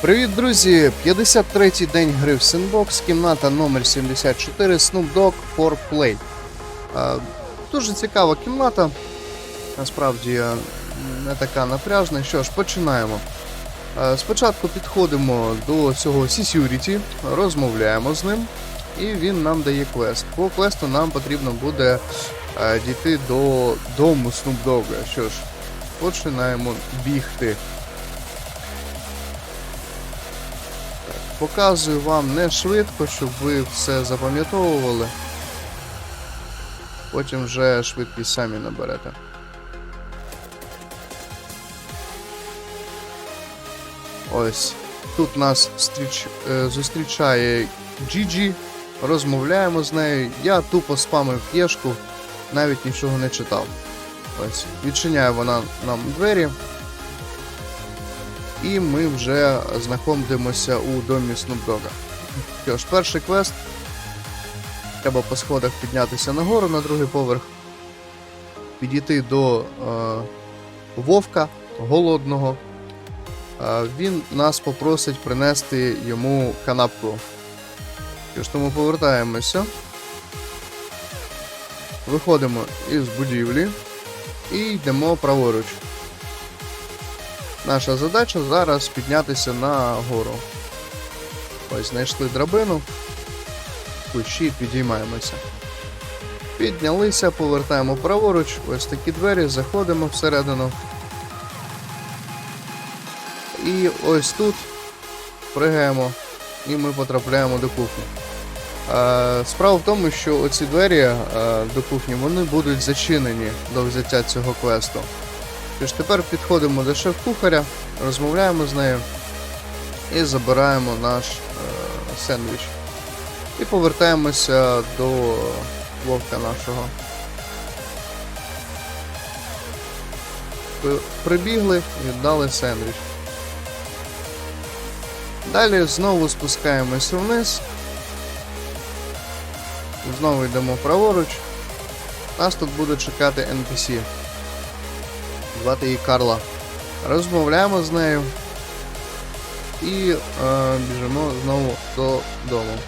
Привіт, друзі! 53-й день гри в Sandbox, кімната номер 74 Snoop Dogg for Play. Дуже цікава кімната. Насправді не така напряжна. Що ж, починаємо. Спочатку підходимо до цього Security, розмовляємо з ним, і він нам дає квест. По квесту нам потрібно буде дійти до дому Snoop Dogg. Що ж, починаємо бігти. Показую вам не швидко, щоб ви все запам'ятовували. Потім вже швидкість самі наберете. Ось. Тут нас стріч... е, зустрічає Джіджі, розмовляємо з нею. Я тупо спамив кешку, навіть нічого не читав. Ось. Відчиняє вона нам двері. І ми вже знаходимося у домі Снупдога. Що ж, перший квест. Треба по сходах піднятися нагору на другий поверх, підійти до е, Вовка голодного. Е, він нас попросить принести йому канапку. Що ж, тому повертаємося. Виходимо із будівлі і йдемо праворуч. Наша задача зараз піднятися на гору. Ось знайшли драбину. Кущі підіймаємося. Піднялися, повертаємо праворуч, ось такі двері, заходимо всередину. І ось тут пригаємо і ми потрапляємо до кухні. Справа в тому, що оці двері до кухні вони будуть зачинені до взяття цього квесту. Тож тепер підходимо до шеф-кухаря, розмовляємо з нею і забираємо наш е, сендвіч. І повертаємося до вовка нашого. При- Прибігли, віддали сендвіч. Далі знову спускаємося вниз. Знову йдемо праворуч. Нас тут буде чекати NPC. Звати її Карла. Розмовляємо з нею. І е, біжимо знову додому.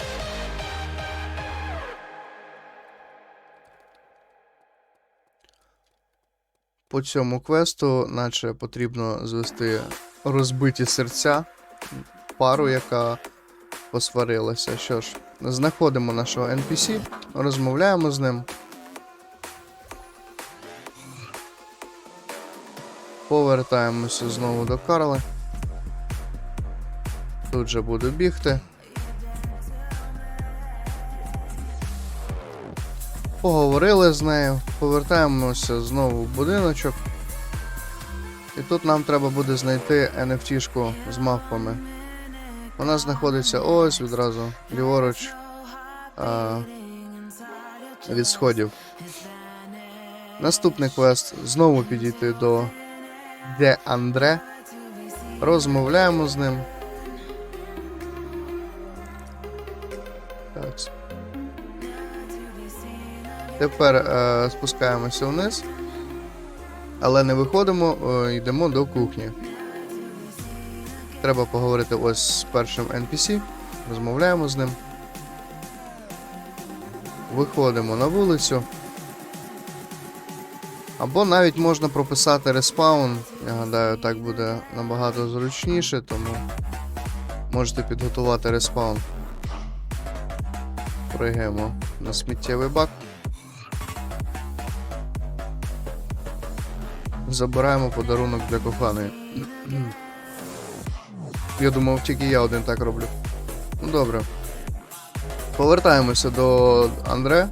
По цьому квесту, наче потрібно звести розбиті серця, пару, яка посварилася. Що ж, знаходимо нашого NPC, розмовляємо з ним. Повертаємося знову до Карли. Тут же буду бігти. Поговорили з нею, повертаємося знову в будиночок. І тут нам треба буде знайти NFT-шку з мавпами. Вона знаходиться ось відразу, ліворуч а, від сходів. Наступний квест знову підійти до Де Андре. Розмовляємо з ним. Так. Тепер е, спускаємося вниз. Але не виходимо, е, йдемо до кухні. Треба поговорити ось з першим NPC. Розмовляємо з ним. Виходимо на вулицю. Або навіть можна прописати респаун. Я гадаю, так буде набагато зручніше, тому можете підготувати респаун. Пригаємо на сміттєвий бак. Забираємо подарунок для коханої. Я думав, тільки я один так роблю. Ну добре. Повертаємося до Андре.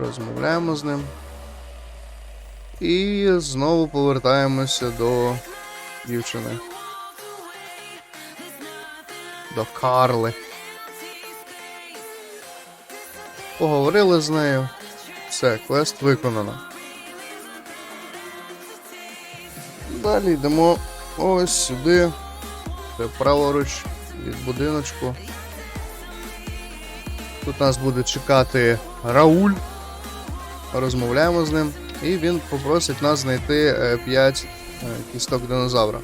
Розмовляємо з ним. І знову повертаємося до дівчини. До Карли. Поговорили з нею. Все, квест виконано. Далі йдемо ось сюди. Це праворуч від будиночку. Тут нас буде чекати Рауль. Розмовляємо з ним. і він попросить нас знайти 5 кісток динозавра.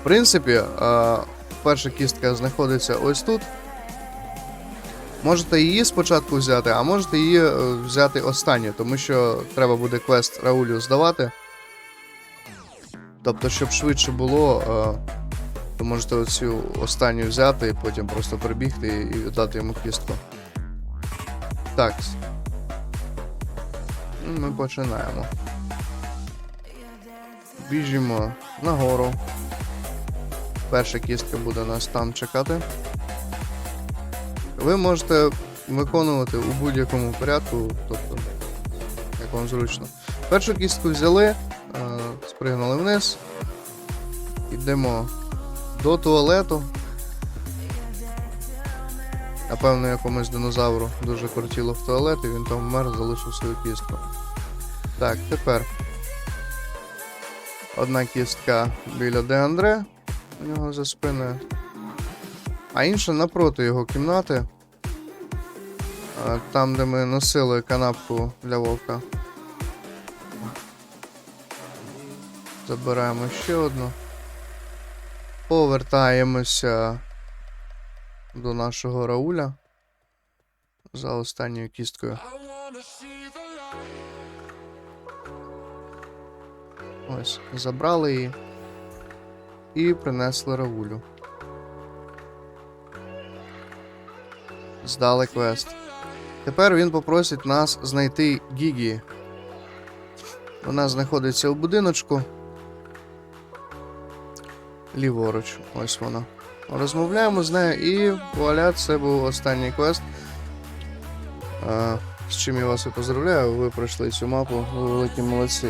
В принципі, е, перша кістка знаходиться ось тут. Можете її спочатку взяти, а можете її е, взяти останню, тому що треба буде квест Раулю здавати. Тобто, щоб швидше було, е, то можете оцю останню взяти і потім просто прибігти і віддати йому кістку. Так. Ми починаємо. Біжимо нагору. Перша кістка буде нас там чекати. Ви можете виконувати у будь-якому порядку, тобто, як вам зручно. Першу кістку взяли, е, спригнули вниз. Йдемо до туалету. Напевно, якомусь динозавру дуже кортіло в туалет, і він там вмер, залишив свою кістку. Так, тепер. Одна кістка біля Де Андре, у нього за спиною. А інша напроти його кімнати. Там, де ми носили канапку для вовка. Забираємо ще одну. Повертаємося до нашого Рауля. За останньою кісткою. Ось, забрали її. І принесли Раулю. Здали квест. Тепер він попросить нас знайти Гігі. Вона знаходиться у будиночку. Ліворуч, ось вона. Розмовляємо з нею і вуаля, це був останній квест. А, з чим я вас і поздравляю, ви пройшли цю мапу, ви великі молодці.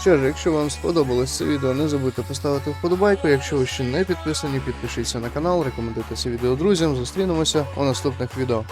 Що ж, якщо вам сподобалось це відео, не забудьте поставити вподобайку. Якщо ви ще не підписані, підпишіться на канал, рекомендуйте це відео друзям. Зустрінемося у наступних відео.